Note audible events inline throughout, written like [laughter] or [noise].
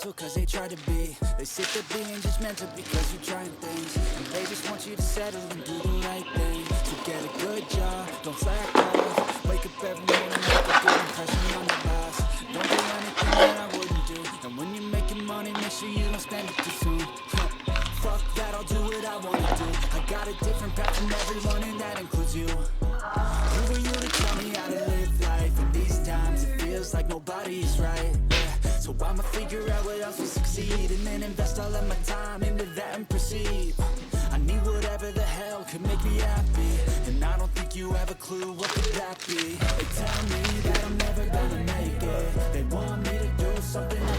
successful cause they try to be. They sit there being judgmental because you're trying things. And they just want you to settle and do the right thing. So get a good job, don't slack off. Wake up every morning, make a good impression on the boss. Don't do anything that I wouldn't do. And when you're making money, make sure you don't spend it too soon. [laughs] Fuck that, I'll do what I wanna do. I got a different path from everyone, and that includes you. Who are you to tell me how to live life? In these times, it feels like nobody is right. I'ma figure out what else will succeed, and then invest all of my time into that and proceed. I need whatever the hell could make me happy, and I don't think you have a clue what could that be. They tell me that I'm never gonna make it. They want me to do something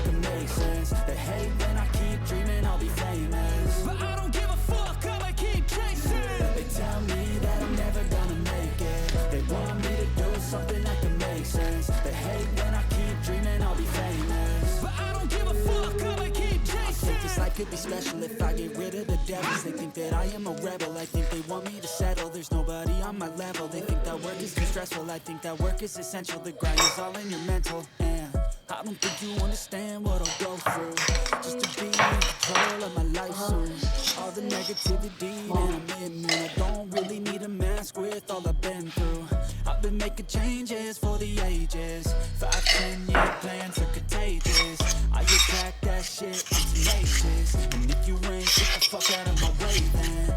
could be special if I get rid of the devils. They think that I am a rebel. I think they want me to settle. There's nobody on my level. They think that work is too stressful. I think that work is essential. The grind is all in your mental. And I don't think you understand what I'll go through just to be in control of my life soon. All the negativity that I'm in, and I don't really need a mask with all I've been through. I've been making changes for the ages. Five, ten year plans are contagious. I attack that shit, I'm tenacious. And if you ain't, get the fuck out of my way then.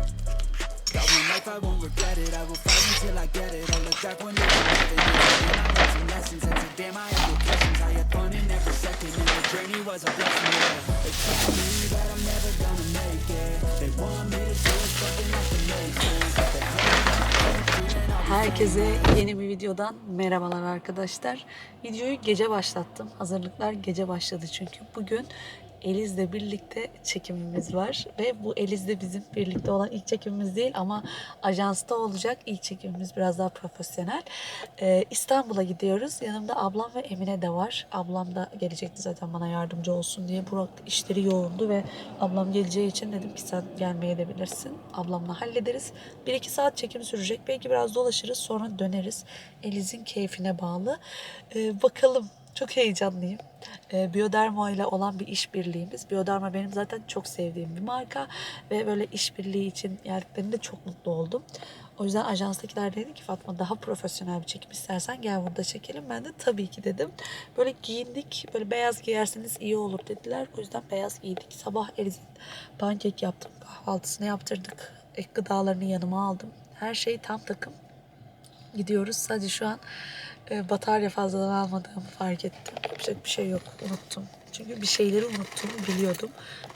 Got one life, I won't regret it. I will fight until I get it. I'll look back when it's it. And I learned some lessons. Herkese yeni bir videodan merhabalar arkadaşlar. Videoyu gece başlattım. Hazırlıklar gece başladı çünkü. Bugün Eliz'le birlikte çekimimiz var. Ve bu Eliz'le bizim birlikte olan ilk çekimimiz değil ama ajansta olacak ilk çekimimiz biraz daha profesyonel. Ee, İstanbul'a gidiyoruz. Yanımda ablam ve Emine de var. Ablam da gelecekti zaten bana yardımcı olsun diye. Burak işleri yoğundu ve ablam geleceği için dedim ki sen gelmeye de bilirsin. Ablamla hallederiz. 1-2 saat çekim sürecek. Belki biraz dolaşırız sonra döneriz. Eliz'in keyfine bağlı. Ee, bakalım. Çok heyecanlıyım. Ee, Bioderma ile olan bir işbirliğimiz. Bioderma benim zaten çok sevdiğim bir marka ve böyle işbirliği için geldiklerinde çok mutlu oldum. O yüzden ajanstakiler dedi ki Fatma daha profesyonel bir çekim istersen gel burada çekelim. Ben de tabii ki dedim. Böyle giyindik. Böyle beyaz giyerseniz iyi olur dediler. O yüzden beyaz giydik. Sabah Eliz'in pankek yaptım. Kahvaltısını yaptırdık. Ek gıdalarını yanıma aldım. Her şey tam takım gidiyoruz. Sadece şu an e, batarya fazladan almadığımı fark ettim. Yapacak bir şey yok. Unuttum. Çünkü bir şeyleri unuttum. Biliyordum.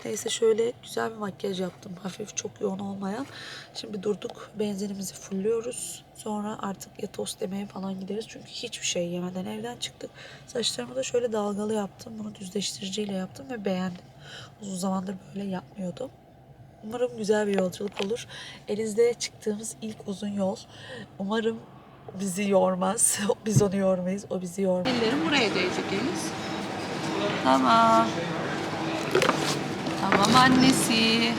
Neyse şöyle güzel bir makyaj yaptım. Hafif çok yoğun olmayan. Şimdi durduk. Benzinimizi fulluyoruz. Sonra artık ya tost demeye falan gideriz. Çünkü hiçbir şey yemeden evden çıktık. Saçlarımı da şöyle dalgalı yaptım. Bunu düzleştiriciyle yaptım ve beğendim. Uzun zamandır böyle yapmıyordum. Umarım güzel bir yolculuk olur. Eliz'de çıktığımız ilk uzun yol. Umarım bizi yormaz. [laughs] Biz onu yormayız. O bizi yormaz. Ellerim buraya değecek Eliz. Tamam. Tamam annesi.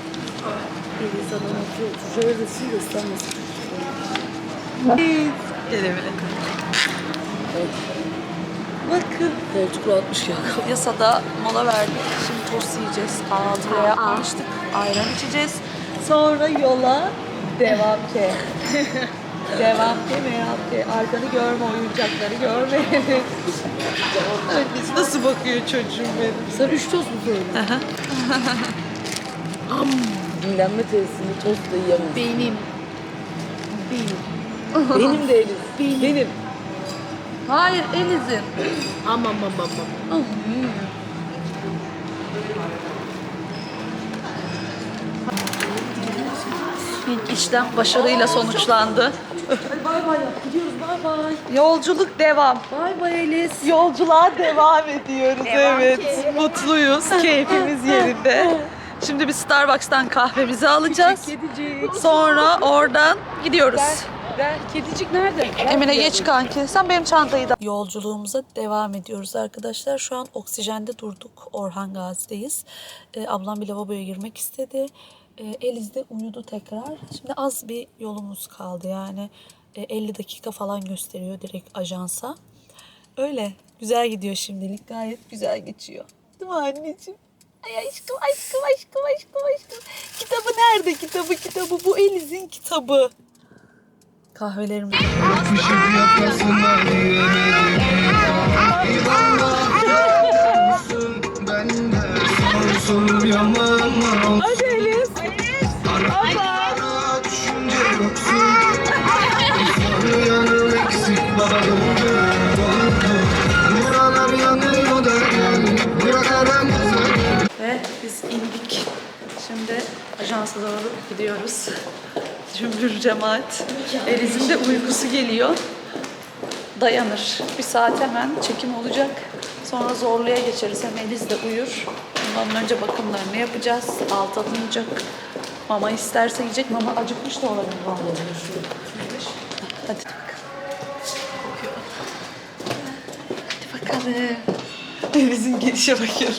Eliz adam atıyor. Şöyle sil ıslanmasın. Gelebilir. Bakın. Koltuk atmış ya. Yasada mola verdik. Şimdi tost yiyeceğiz. Kahvaltıya yapmamıştık. Ayran içeceğiz. Sonra yola devam ki. [laughs] devam ki devam ki. Arkanı görme, oyuncakları görme. Biz nasıl bakıyor çocuğum benim? Üç tost mu söyledin? Am, dinlenme tesisinde tost da yiyemem. Benim. Benim de Eliz. Benim. Hayır Eliz'in. Aman aman aman. İlk işlem başarıyla sonuçlandı. Bay bay yap. Gidiyoruz bay bay. Yolculuk devam. Bay bay Eliz. Yolculuğa devam ediyoruz. evet. Mutluyuz. [laughs] Keyfimiz yerinde. Şimdi bir Starbucks'tan kahvemizi alacağız. Kedicik. Sonra oradan gidiyoruz. Ver. Kedicik nerede? Emine geç kanki. Sen benim çantayı da. Yolculuğumuza devam ediyoruz arkadaşlar. Şu an oksijende durduk. Orhan Gazi'deyiz. Ee, ablam bir lavaboya girmek istedi. Ee, Eliz de uyudu tekrar. Şimdi az bir yolumuz kaldı. Yani e, 50 dakika falan gösteriyor direkt ajansa. Öyle. Güzel gidiyor şimdilik. Gayet güzel geçiyor. Değil mı anneciğim? Ay aşkım aşkım aşkım aşkım aşkım. Kitabı nerede kitabı kitabı? Bu Eliz'in kitabı. Kahvelerimiz. Hadi ajansa doğru gidiyoruz. Cümbür cemaat. Eliz'in de uykusu geliyor. Dayanır. Bir saat hemen çekim olacak. Sonra zorluya geçeriz. Hem Eliz de uyur. Ondan önce bakımlarını yapacağız. Alt alınacak. Mama isterse yiyecek. Mama acıkmış da olabilir. Hadi bakalım. Hadi bakalım. Eliz'in gelişe bakıyorum.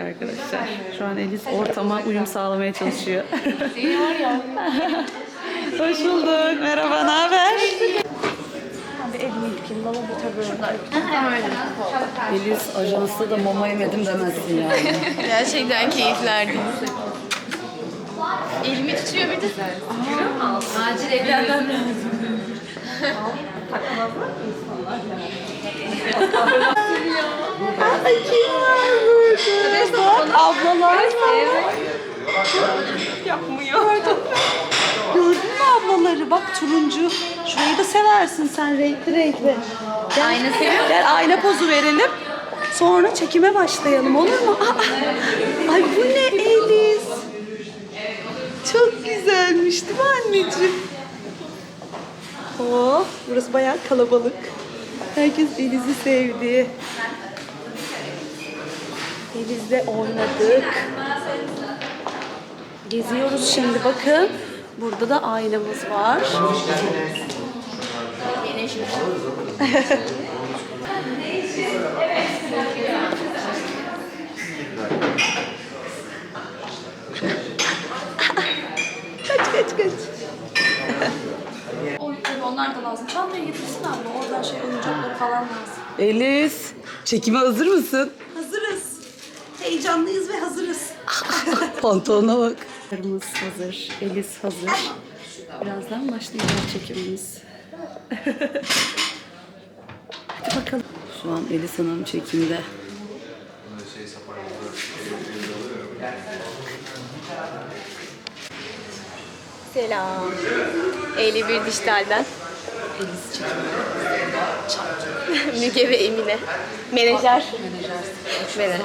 Arkadaşlar şu an Eliz ortama uyum sağlamaya çalışıyor. [laughs] Hoş bulduk. Merhaba, ne haber? Eliz ajansta da mama yemedim demezsin yani. [laughs] Gerçekten keyiflerdi. Elimi titriyor bir de. Acil evlenmem lazım. [laughs] Ablalar var. Yapmıyor. Gördün mü ablaları? Bak turuncu. Şurayı da seversin sen renkli renkli. Gel, Ayna seviyor Gel ayna pozu verelim. Sonra çekime başlayalım olur mu? Aa, ay bu ne Eliz? Çok güzelmiş değil mi anneciğim? Oh, burası bayağı kalabalık. Herkes Eliz'i sevdi. Eliz'le oynadık. Geziyoruz şimdi bakın. Burada da aynamız var. kaç kaç kaç. Onlar da lazım. Çantayı getirsin abla. Oradan şey oyuncakları falan lazım. Eliz, çekime hazır mısın? Heyecanlıyız ve hazırız. [laughs] Pantolona bak. Kırmız hazır, Eliz hazır. Birazdan başlayacak çekimimiz. [laughs] Hadi bakalım. Şu an Eliz Hanım çekimde. Selam. 51 Dijital'den. Müge ve Emine. Menajer. Menajer.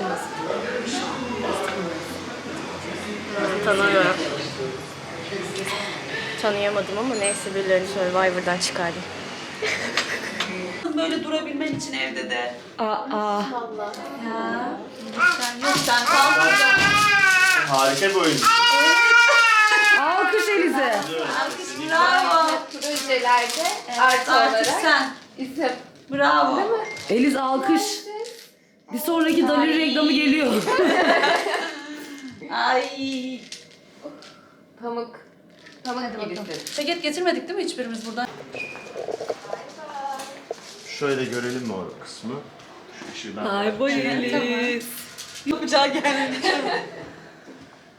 Tanımıyorum. Tanıyamadım ama neyse birilerini Survivor'dan çıkardım. [laughs] Böyle durabilmen için evde de. Aa, Harika bir oyun. alkış Eliz'e. Projelerde artı olarak Sen. isim. Bravo. Eliz alkış. Bir sonraki Dalil reklamı geliyor. [laughs] Ay. Pamuk. Pamuk gibisi. Ceket getirmedik değil mi hiçbirimiz buradan? Şöyle görelim mi o kısmı? Şu ışığı ben... Ay bay Eliz. Yapacağı gelmedi.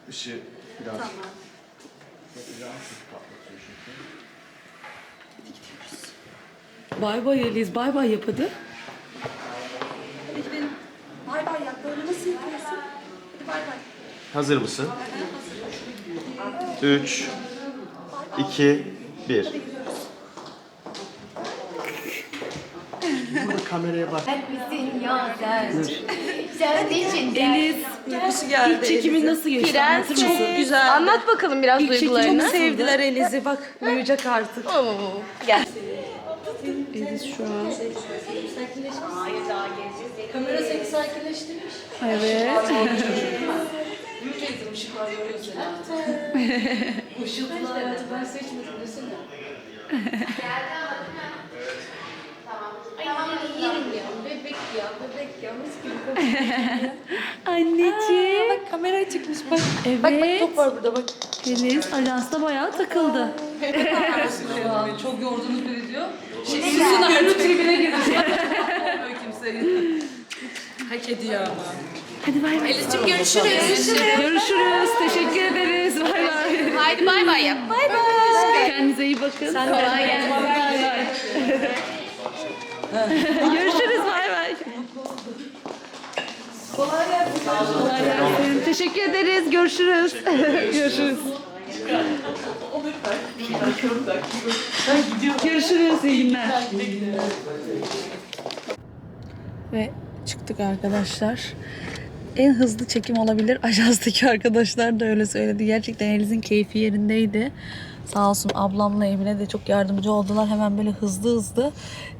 Işığı biraz... Bay bay Eliz, bay bay yap hadi. Bay bay yap. Böyle nasıl yapıyorsun? Hadi bay bay. Hazır mısın? 3 2 1 Burada kameraya bak. Bizim ya sen. Sen için. Eliz, Uykusu geldi. ilk çekimin nasıl geçti? Prens Anlatır mısın? Çok güzeldi. Anlat bakalım biraz İlk çekim duygularını. çok Sevdiler Eliz'i. Bak uyuyacak artık. Oo, Gel. Eliz şu an. Kamera seni sakinleştirmiş. Evet. [laughs] Işıltılar ben seçmedim desene. Ay yerim ya. Bebek ya. Bebek ya. Mis gibi. [laughs] Anneciğim. Bak kamera çıkmış bak. Evet. Bak bak top var burada bak. Eliz ajansta bayağı takıldı. Çok yordunuz beni diyor. Şey, Susun ünlü tribine girdi. Olmuyor kimseyi. Hak ediyor ama. Hadi bay bay. Elis'cim görüşürüz. Görüşürüz. Teşekkür ederiz. Bay bay. Haydi bay bay yap. Bay bay. Kendinize iyi bakın. Sen Kolay gelsin. Bay bay. [laughs] Görüşürüz. Bay bay. Kolay gelsin. Teşekkür ederiz. Görüşürüz. [laughs] Görüşürüz. Görüşürüz. İyi günler. Ve çıktık arkadaşlar. En hızlı çekim olabilir. [laughs] Ajanstaki arkadaşlar da öyle söyledi. Gerçekten Eliz'in keyfi yerindeydi. Sağ olsun ablamla Emine de çok yardımcı oldular. Hemen böyle hızlı hızlı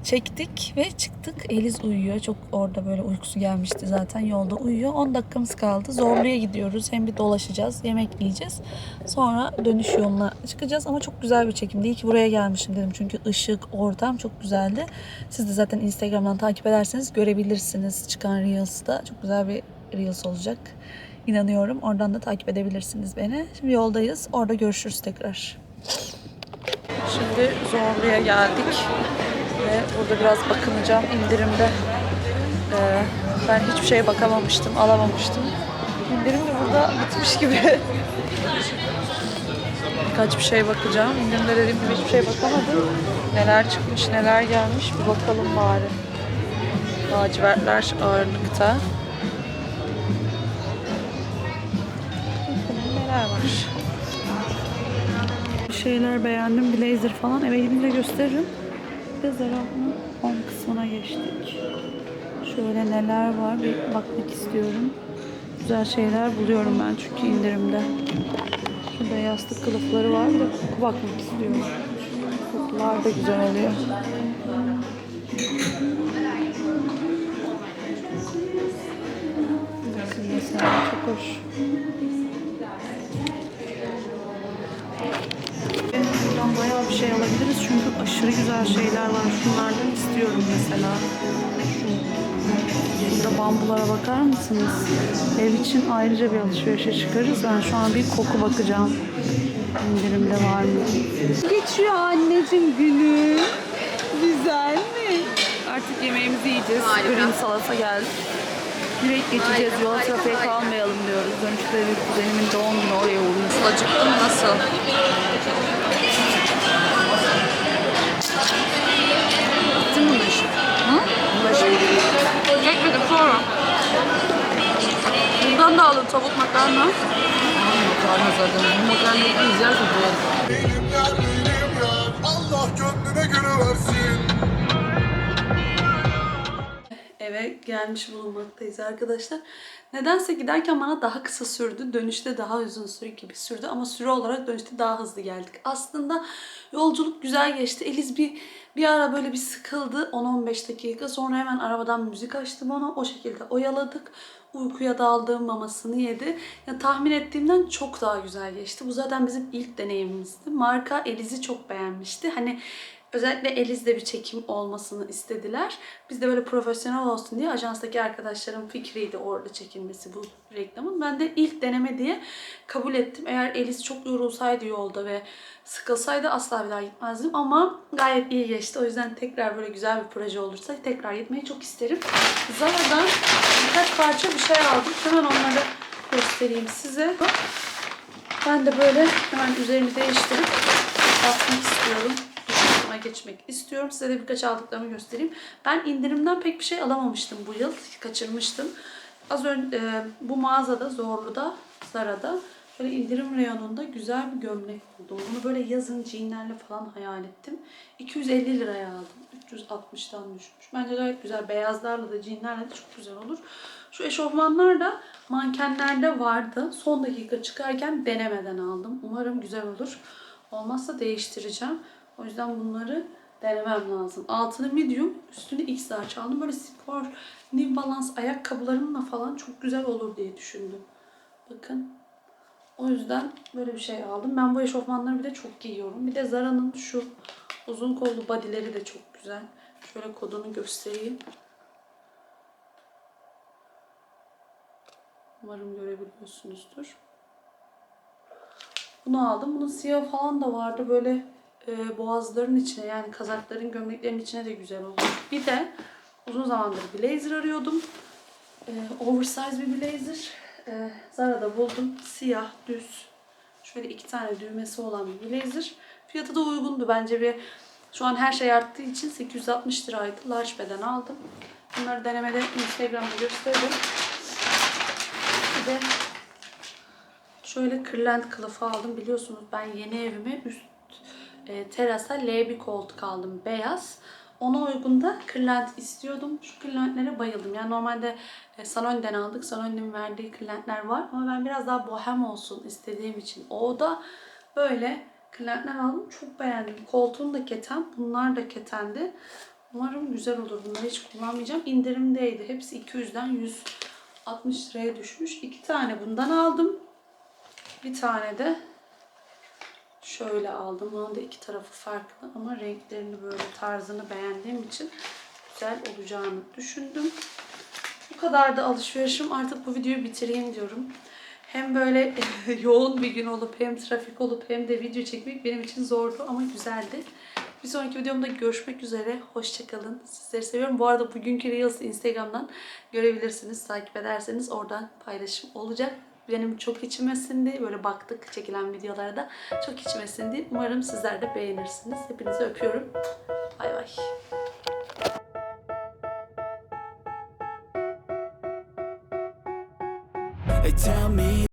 çektik ve çıktık. Eliz uyuyor. Çok orada böyle uykusu gelmişti zaten. Yolda uyuyor. 10 dakikamız kaldı. Zorlu'ya gidiyoruz. Hem bir dolaşacağız. Yemek yiyeceğiz. Sonra dönüş yoluna çıkacağız. Ama çok güzel bir çekimdi. İyi ki buraya gelmişim dedim. Çünkü ışık, ortam çok güzeldi. Siz de zaten Instagram'dan takip ederseniz görebilirsiniz. Çıkan Reels'da. Çok güzel bir Reels olacak. İnanıyorum. Oradan da takip edebilirsiniz beni. Şimdi yoldayız. Orada görüşürüz tekrar. Şimdi Zorlu'ya geldik. Ve burada biraz bakınacağım indirimde. Ee, ben hiçbir şeye bakamamıştım, alamamıştım. İndirim de burada bitmiş gibi. Birkaç bir şey bakacağım. İndirimde dediğim gibi hiçbir şey bakamadım. Neler çıkmış, neler gelmiş bir bakalım bari. Lacivertler ağırlıkta. Var. Bir şeyler beğendim. Blazer falan. Eve gidince gösteririm. Bir de home kısmına geçtik. Şöyle neler var bir bakmak istiyorum. Güzel şeyler buluyorum ben çünkü indirimde. Şurada yastık kılıfları var da bakmak istiyorum. Kokular da güzel oluyor. Burası mesela çok hoş. Bayağı bir şey alabiliriz çünkü aşırı güzel şeyler var. Şunlardan istiyorum mesela. Şu Şurada bambulara bakar mısınız? Ev için ayrıca bir alışverişe çıkarız. Ben şu an bir koku bakacağım. İndirimde var mı? Geçiyor anneciğim günü. Güzel mi? Artık yemeğimizi yiyeceğiz. Green salata geldi. Direkt geçeceğiz. Yola trafiğe kalmayalım diyoruz. Dönüşte bir kuzenimin doğum günü oraya uğruyoruz. Acıktım nasıl? Çekmedim sonra. Bundan da alın tavuk makarna. Makarna zaten. Bu makarnayı Benim yar benim Allah gönlüne göre versin eve gelmiş bulunmaktayız arkadaşlar. Nedense giderken bana daha kısa sürdü. Dönüşte daha uzun süre gibi sürdü. Ama süre olarak dönüşte daha hızlı geldik. Aslında yolculuk güzel geçti. Eliz bir bir ara böyle bir sıkıldı 10-15 dakika. Sonra hemen arabadan müzik açtım ona. O şekilde oyaladık. Uykuya daldı, mamasını yedi. Ya, tahmin ettiğimden çok daha güzel geçti. Bu zaten bizim ilk deneyimimizdi. Marka Eliz'i çok beğenmişti. Hani Özellikle Eliz'de bir çekim olmasını istediler. Biz de böyle profesyonel olsun diye ajanstaki arkadaşlarım fikriydi orada çekilmesi bu reklamın. Ben de ilk deneme diye kabul ettim. Eğer Eliz çok yorulsaydı yolda ve sıkılsaydı asla bir daha gitmezdim. Ama gayet iyi geçti. O yüzden tekrar böyle güzel bir proje olursa tekrar gitmeyi çok isterim. Zara'dan birkaç parça bir şey aldım. Hemen onları göstereyim size. Ben de böyle hemen üzerini değiştirip basmak istiyorum geçmek istiyorum. Size de birkaç aldıklarımı göstereyim. Ben indirimden pek bir şey alamamıştım bu yıl. Kaçırmıştım. Az önce bu mağazada Zorlu'da, Zara'da böyle indirim reyonunda güzel bir gömlek buldum. Bunu böyle yazın jeanlerle falan hayal ettim. 250 liraya aldım. 360'tan düşmüş. Bence gayet güzel. Beyazlarla da jeanlerle de çok güzel olur. Şu eşofmanlar da mankenlerde vardı. Son dakika çıkarken denemeden aldım. Umarım güzel olur. Olmazsa değiştireceğim. O yüzden bunları denemem lazım. Altını medium, üstünü X large aldım. Böyle spor, New Balance ayakkabılarımla falan çok güzel olur diye düşündüm. Bakın. O yüzden böyle bir şey aldım. Ben bu eşofmanları bir de çok giyiyorum. Bir de Zara'nın şu uzun kollu bodyleri de çok güzel. Şöyle kodunu göstereyim. Umarım görebiliyorsunuzdur. Bunu aldım. Bunun siyah falan da vardı. Böyle e, boğazların içine yani kazakların gömleklerin içine de güzel olur. Bir de uzun zamandır blazer arıyordum. Ee, oversize bir blazer. Ee, Zara'da buldum. Siyah, düz. Şöyle iki tane düğmesi olan bir blazer. Fiyatı da uygundu bence bir şu an her şey arttığı için 860 liraydı. Large beden aldım. Bunları denemede Instagram'da gösteririm. Bir de şöyle kırlent kılıfı aldım. Biliyorsunuz ben yeni evime üst e, terasa L bir koltuk aldım. Beyaz. Ona uygun da kırlent istiyordum. Şu kırlentlere bayıldım. Yani normalde e, Sanön'den aldık. Sanön'ün verdiği kırlentler var. Ama ben biraz daha bohem olsun istediğim için. O da böyle kırlentler aldım. Çok beğendim. Koltuğum da keten. Bunlar da ketendi. Umarım güzel olur. Bunları hiç kullanmayacağım. İndirimdeydi. Hepsi 200'den 160 liraya düşmüş. İki tane bundan aldım. Bir tane de şöyle aldım. Bunun da iki tarafı farklı ama renklerini böyle tarzını beğendiğim için güzel olacağını düşündüm. Bu kadar da alışverişim. Artık bu videoyu bitireyim diyorum. Hem böyle [laughs] yoğun bir gün olup hem trafik olup hem de video çekmek benim için zordu ama güzeldi. Bir sonraki videomda görüşmek üzere. Hoşçakalın. Sizleri seviyorum. Bu arada bugünkü Reels Instagram'dan görebilirsiniz. Takip ederseniz oradan paylaşım olacak. Benim çok içime sindi. Böyle baktık çekilen videolarda. Çok içime sindi. Umarım sizler de beğenirsiniz. Hepinizi öpüyorum. Bay bay. They tell me